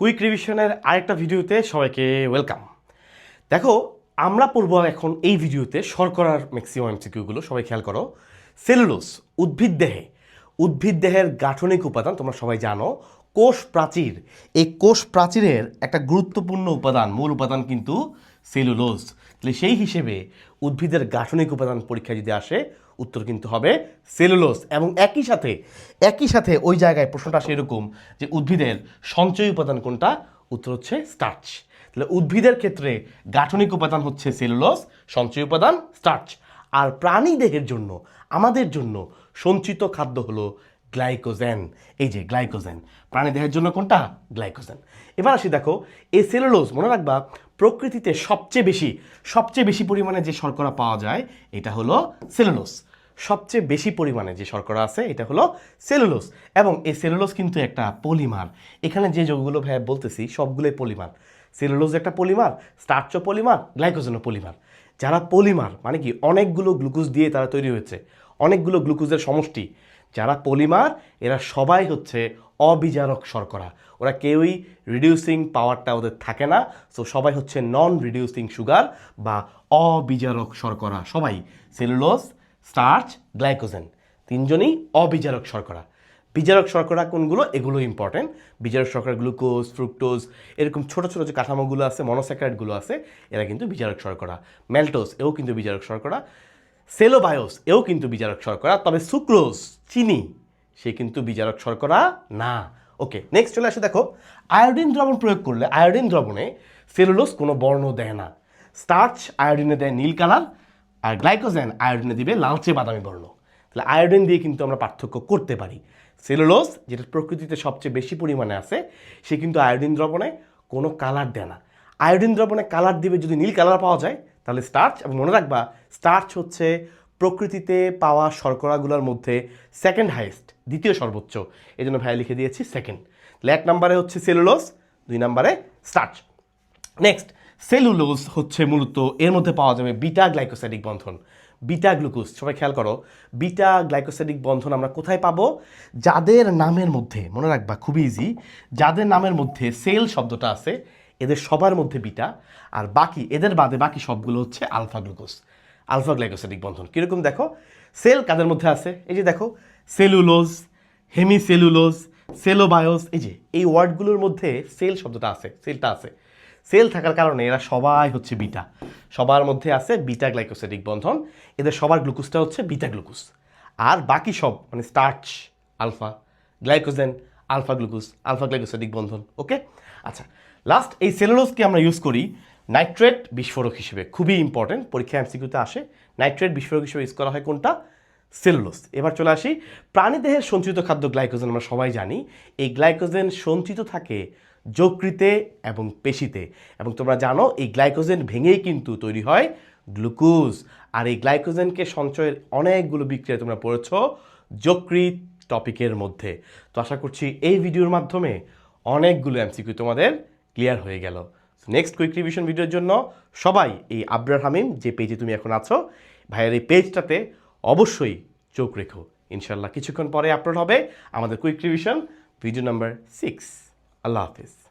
Quick রিভিশনের আরেকটা ভিডিওতে সবাইকে ওয়েলকাম দেখো, আমরা পড়ব এখন এই ভিডিওতে শর্করার ম্যাক্সিমাম এমসিকিউগুলো সবাই খেয়াল করো। সেলুলোস উদ্ভিদ দেহে। উদ্ভিদ দেহের গাঠনিক উপাদান, তোমরা সবাই জানো, কোষ প্রাচীর। এই কোষ প্রাচীরের একটা গুরুত্বপূর্ণ উপাদান, মূল উপাদান কিন্তু সেলুলোজ তাহলে সেই হিসেবে উদ্ভিদের গাঠনিক উপাদান পরীক্ষা যদি আসে, উত্তর কিন্তু হবে সেলুলোস এবং একই সাথে একই সাথে ওই জায়গায় প্রশ্নটা আসে এরকম যে উদ্ভিদের সঞ্চয় উপাদান কোনটা? উত্তর হচ্ছে স্টার্চ। তাহলে উদ্ভিদের ক্ষেত্রে গাঠনিক উপাদান হচ্ছে সেলুলোস সঞ্চয় উপাদান স্টার্চ। আর প্রাণী দেহের জন্য, আমাদের জন্য সঞ্চিত খাদ্য হলো গ্লাইকোজেন এই যে গ্লাইকোজেন প্রাণী দেহের জন্য কোনটা? গ্লাইকোজেন এবার আসি দেখো, এই সেলুলোজ মনে রাখবা, প্রকৃতিতে সবচেয়ে বেশি সবচেয়ে বেশি পরিমাণে যে শর্করা পাওয়া যায়, এটা হলো সেলুলোজ সবচেয়ে বেশি পরিমাণে যে শর্করা আছে, এটা হলো সেলুলোজ এবং এই সেলুলোজ কিন্তু একটা পলিমার। এখানে যে যোগগুলো ভাই বলতেছি, সবগুলোই পলিমার। সেলুলোজ একটা পলিমার, স্টার্চও পলিমার গ্লাইকোজেনও পলিমার। যারা পলিমার মানে কি, অনেকগুলো গ্লুকোজ দিয়ে তারা তৈরি হয়েছে। অনেকগুলো গ্লুকোজের সমষ্টি। যারা পলিমার, এরা সবাই হচ্ছে অবিজারক শর্করা। ওরা কেউই রিডিউসিং পাওয়ারটা ওদের থাকে না। সো সবাই হচ্ছে নন রিডিউসিং সুগার বা অবিজারক শর্করা। সবাই সেলুলোজ স্টার্চ গ্লাইকোজেন তিনজনই অবিজারক শর্করা। বিজারক শর্করা কোনগুলো? এগুলো ইম্পর্টেন্ট বিজারক শর্করা গ্লুকোজ ফ্রুক্টোজ এরকম ছোটো ছোটো যে কাঠামোগুলো আছে মনোস্যাকারাইডগুলো আছে, এরা কিন্তু বিজারক শর্করা। ম্যালটোস এও কিন্তু বিজারক শর্করা। সেলোবায়োস, এও কিন্তু বিজারক শর্করা, তবে সুক্রোজ, চিনি, সে কিন্তু বিজারক শর্করা না। ওকে নেক্সট চলে আসে দেখো, আয়োডিন দ্রবণ প্রয়োগ করলে আয়োডিন দ্রবণে সেলুলোজ কোনো বর্ণ দেয় না। স্টার্চ আয়োডিনে দেয় নীল কালার আর গ্লাইকোজেন আয়োডিনে দিবে লালচে বাদামি বর্ণ। তাহলে আয়োডিন দিয়ে কিন্তু আমরা পার্থক্য করতে পারি। সেলুলোজ যেটা প্রকৃতিতে সবচেয়ে বেশি পরিমাণে আছে, সে কিন্তু আয়োডিন দ্রবণে কোনো কালার দেয় না। আয়োডিন দ্রবণে কালার দিবে যদি নীল কালার পাওয়া যায় তাহলে স্টার্চ এবং মনে রাখবা স্টার্চ হচ্ছে প্রকৃতিতে পাওয়া শর্করাগুলোর মধ্যে সেকেন্ড হাইয়েস্ট দ্বিতীয় সর্বোচ্চ। এই জন্য ভাইয়া লিখে দিয়েছি সেকেন্ড এক নম্বরে হচ্ছে সেলুলোস দুই নম্বরে স্টার্চ নেক্সট সেলুলোজ হচ্ছে মূলত, এর মধ্যে পাওয়া যাবে বিটা গ্লাইকোসাইডিক বন্ধন। বিটা গ্লুকোজ সবাই খেয়াল করো বিটা গ্লাইকোসাইডিক বন্ধন আমরা কোথায় পাবো? যাদের নামের মধ্যে, মনে রাখবা, খুবই ইজি যাদের নামের মধ্যে সেল শব্দটা আছে এদের সবার মধ্যে বিটা, আর বাকি, এদের বাদে বাকি সবগুলো হচ্ছে আলফা গ্লুকোজ। আলফা গ্লাইকোসাইডিক বন্ধন। কীরকম দেখো? সেল কাদের মধ্যে আছে? এই যে দেখো, সেলুলোজ, হেমিসেলুলোজ সেলোবায়োস এই যে, এই ওয়ার্ডগুলোর মধ্যে সেল শব্দটা আছে, সেলটা আছে। সেল থাকার কারণে এরা সবাই হচ্ছে বিটা। সবার মধ্যে আছে বিটা গ্লাইকোসাইডিক বন্ধন, এদের সবার গ্লুকোজটা হচ্ছে বিটা গ্লুকোজ। আর বাকি সব মানে starch, alpha, glycogen alpha glucose, alpha glycosidic বন্ধন ওকে আচ্ছা লাস্ট এই সেলুলোজকে আমরা ইউজ করি? নাইট্রেট বিস্ফোরক হিসেবে, খুবই ইম্পর্টেন্ট পরীক্ষা এমসিকিউতে আসে। নাইট্রেট বিস্ফোরক হিসেবে ইউজ করা হয় কোনটা? সেলুলোজ এবার চলে আসি, প্রাণীদেহের সঞ্চিত খাদ্য গ্লাইকোজেন আমরা সবাই জানি। এই গ্লাইকোজেন সঞ্চিত থাকে যকৃতে এবং পেশিতে। এবং তোমরা জানো, এই গ্লাইকোজেন ভেঙেই কিন্তু তৈরি হয় গ্লুকোজ আর এই গ্লাইকোজেনকে সঞ্চয়ের অনেকগুলো বিক্রিয়া তোমরা পড়েছ যকৃত টপিকের মধ্যে। তো আশা করছি এই ভিডিওর মাধ্যমে অনেকগুলো এমসিকিউ তোমাদের ক্লিয়ার হয়ে গেল। নেক্সট কুইক রিভিশন ভিডিওর জন্য সবাই এই আবরার হামিম যে পেজে তুমি এখন আছো, ভাইয়ের এই পেজটাতে অবশ্যই চোখ রেখো। ইনশাল্লাহ কিছুক্ষণ পরে আপলোড হবে আমাদের quick revision video number six আল্লাহ হাফিজ।